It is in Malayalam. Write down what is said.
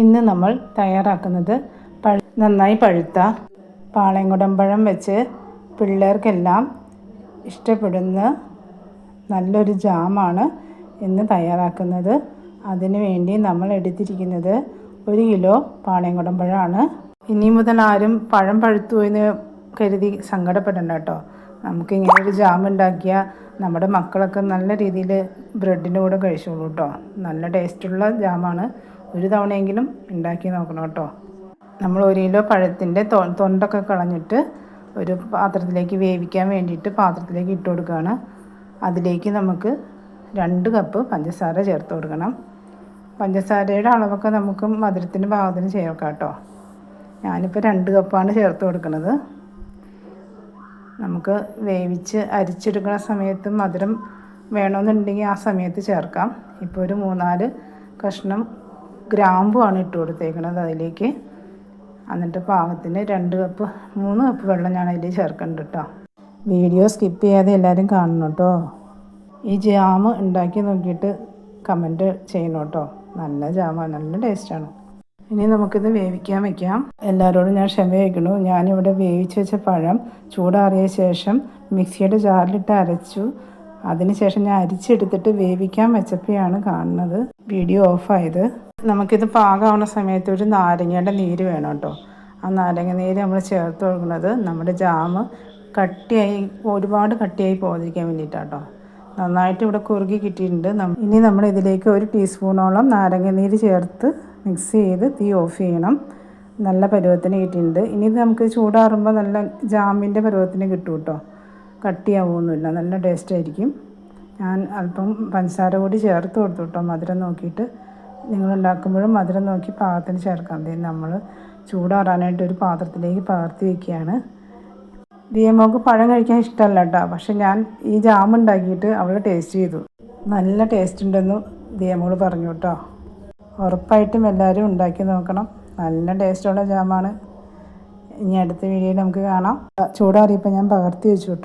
ഇന്ന് നമ്മൾ തയ്യാറാക്കുന്നത് പഴ നന്നായി പഴുത്ത പാളയംകുടമ്പഴം വെച്ച് പിള്ളേർക്കെല്ലാം ഇഷ്ടപ്പെടുന്ന നല്ലൊരു ജാമാണ് ഇന്ന് തയ്യാറാക്കുന്നത്. അതിനു വേണ്ടി നമ്മൾ എടുത്തിരിക്കുന്നത് ഒരു കിലോ പാളയംകുടമ്പഴമാണ് ഇനി മുതൽ ആരും പഴം പഴുത്തു എന്ന് കരുതി സങ്കടപ്പെടണ്ട കേട്ടോ. നമുക്ക് ഇങ്ങനെ ഒരു ജാം ഉണ്ടാക്കിയാൽ നമ്മുടെ മക്കളൊക്കെ നല്ല രീതിയിൽ ബ്രെഡിന്റെ കൂടെ കഴിച്ചോളൂ കേട്ടോ. നല്ല ടേസ്റ്റുള്ള ജാമാണ്. ഒരു തവണയെങ്കിലും ഉണ്ടാക്കി നോക്കണം കേട്ടോ. നമ്മൾ ഒരു കിലോ പഴത്തിന്റെ തൊണ്ടൊക്കെ കളഞ്ഞിട്ട് ഒരു പാത്രത്തിലേക്ക് വേവിക്കാൻ വേണ്ടിയിട്ട് പാത്രത്തിലേക്ക് ഇട്ട് കൊടുക്കുകയാണ്. അതിലേക്ക് നമുക്ക് രണ്ട് കപ്പ് പഞ്ചസാര ചേർത്ത് കൊടുക്കണം. പഞ്ചസാരയുടെ അളവൊക്കെ നമുക്ക് മധുരത്തിന്റെ പാകത്തിന് ചേർക്കാം കേട്ടോ. ഞാനിപ്പോൾ രണ്ട് കപ്പാണ് ചേർത്ത് കൊടുക്കുന്നത്. നമുക്ക് വേവിച്ച് അരിച്ചെടുക്കുന്ന സമയത്ത് മധുരം വേണമെന്നുണ്ടെങ്കിൽ ആ സമയത്ത് ചേർക്കാം. ഇപ്പോൾ ഒരു മൂന്നാൽ കഷ്ണം ഗ്രാമ്പുമാണ് ഇട്ട് കൊടുത്തേക്കുന്നത് അതിലേക്ക്. എന്നിട്ട് പാകത്തിന് രണ്ട് കപ്പ് മൂന്ന് കപ്പ് വെള്ളം ഞാൻ അതിൽ ചേർക്കുന്നുണ്ട് കേട്ടോ വീഡിയോ സ്കിപ്പ് ചെയ്യാതെ എല്ലാവരും കാണണം കേട്ടോ ഈ ജാം ഉണ്ടാക്കി നോക്കിയിട്ട് കമന്റ് ചെയ്യണം കേട്ടോ നല്ല ജാമാണ് നല്ല ടേസ്റ്റാണ്. ഇനി നമുക്കിത് വേവിക്കാൻ വെക്കാം. എല്ലാവരോടും ഞാൻ ക്ഷമ വയ്ക്കണു ഞാനിവിടെ വേവിച്ച് വെച്ച പഴം ചൂടാറിയ ശേഷം മിക്സിയുടെ ജാറിലിട്ട് അരച്ചു. അതിനുശേഷം ഞാൻ അരിച്ചെടുത്തിട്ട് വേവിക്കാൻ വെച്ചപ്പോഴാണ് കാണുന്നത് വീഡിയോ ഓഫായത്. നമുക്കിത് പാകമാവുന്ന സമയത്ത് ഒരു നാരങ്ങയുടെ നീര് വേണം കേട്ടോ. ആ നാരങ്ങ നീര് നമ്മൾ ചേർത്ത് കൊടുക്കുന്നത് നമ്മുടെ ജാമ് കട്ടിയായി ഒരുപാട് കട്ടിയായി പോകാതിരിക്കാൻ വേണ്ടിയിട്ടാട്ടോ. നന്നായിട്ട് ഇവിടെ കുറുകി കിട്ടിയിട്ടുണ്ട്. ഇനി നമ്മൾ ഇതിലേക്ക് ഒരു ടീസ്പൂണോളം നാരങ്ങ നീര് ചേർത്ത് മിക്സ് ചെയ്ത് തീ ഓഫ് ചെയ്യണം. നല്ല പരുവത്തിന് കിട്ടിയിട്ടുണ്ട്. ഇനി ഇത് നമുക്ക് ചൂടാറുമ്പോൾ നല്ല ജാമിന്റെ പരുവത്തിന് കിട്ടും കേട്ടോ. കട്ടിയാവുമൊന്നുമില്ല. നല്ല ടേസ്റ്റ് ആയിരിക്കും. ഞാൻ അല്പം പഞ്ചസാര കൂടി ചേർത്ത് കൊടുത്തു കേട്ടോ മധുരം നോക്കിയിട്ട്. നിങ്ങൾ ഉണ്ടാക്കുമ്പോഴും മധുരം നോക്കി പാകത്തിന് ചേർക്കാം. ദേ നമ്മൾ ചൂടാറാനായിട്ട് ഒരു പാത്രത്തിലേക്ക് പകർത്തി വയ്ക്കുകയാണ് ദിയമോക്ക് പഴം കഴിക്കാൻ ഇഷ്ടമല്ല കേട്ടോ പക്ഷെ ഞാൻ ഈ ജാം ഉണ്ടാക്കിയിട്ട് അവൾ ടേസ്റ്റ് ചെയ്തു. നല്ല ടേസ്റ്റ് ഉണ്ടെന്ന് ദിയമോൾ പറഞ്ഞു കേട്ടോ ഉറപ്പായിട്ടും എല്ലാവരും ഉണ്ടാക്കി നോക്കണം. നല്ല ടേസ്റ്റുള്ള ജാമാണ്. ഇനി അടുത്ത വീഡിയോയിൽ നമുക്ക് കാണാം. ചൂടാറിയപ്പോൾ ഞാൻ പകർത്തി വെച്ചു കേട്ടോ